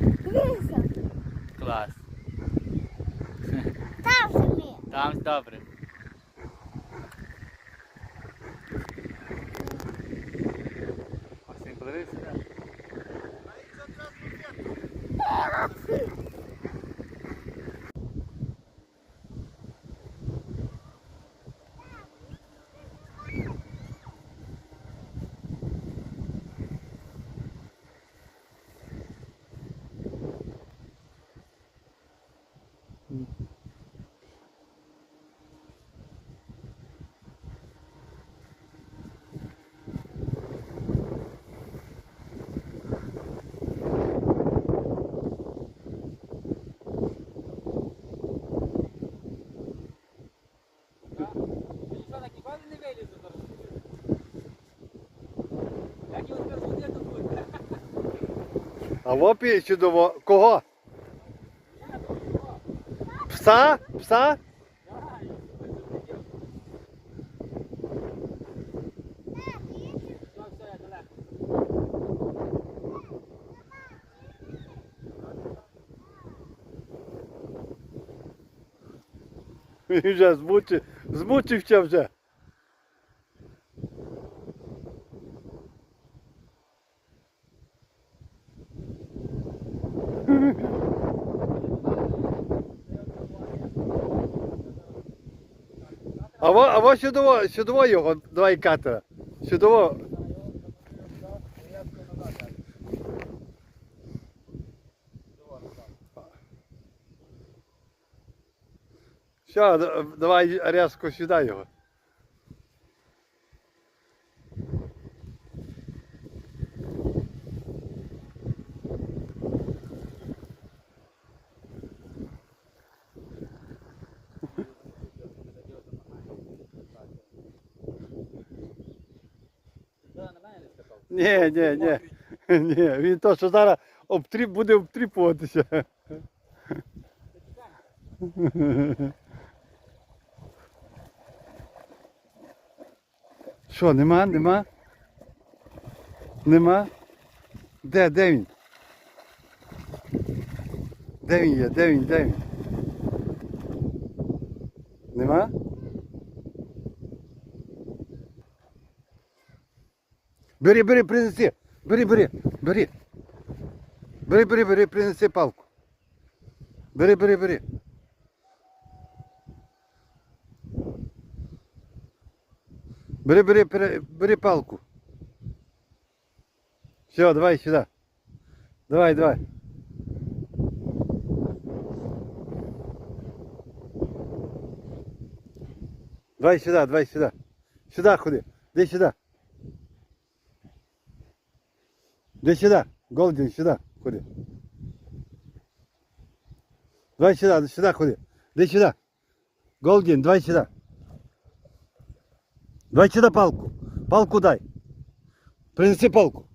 Дивися, Клас. там собі. Там добре. А в опі чудово. Кого? Пса? Пса? Вже змучив, змучився вже. А во, сюдово, сюдово його, давай катера. Сюдово. Все, давай різко сюди його. Ні, ні, ні. Ні, він то, що зараз обтріп, буде обтріпуватися. Що, нема, нема? Нема? Де, де він? Де він є? Де він? Де він? Нема? Бери, бери, принеси. Бери, бери, бери. Бери, бери, бери, принеси палку. Бери, бери, бери. Бери, бери, бери, бери палку. Все, давай сюда. Давай, давай. Давай сюда, давай сюда. Сюда ходи. Иди сюда. Иди сюда. Голдин, сюда ходи. Давай сюда, сюда ходи. Иди сюда. Голдин, давай сюда. Давай сюда палку. Палку дай. Принеси палку.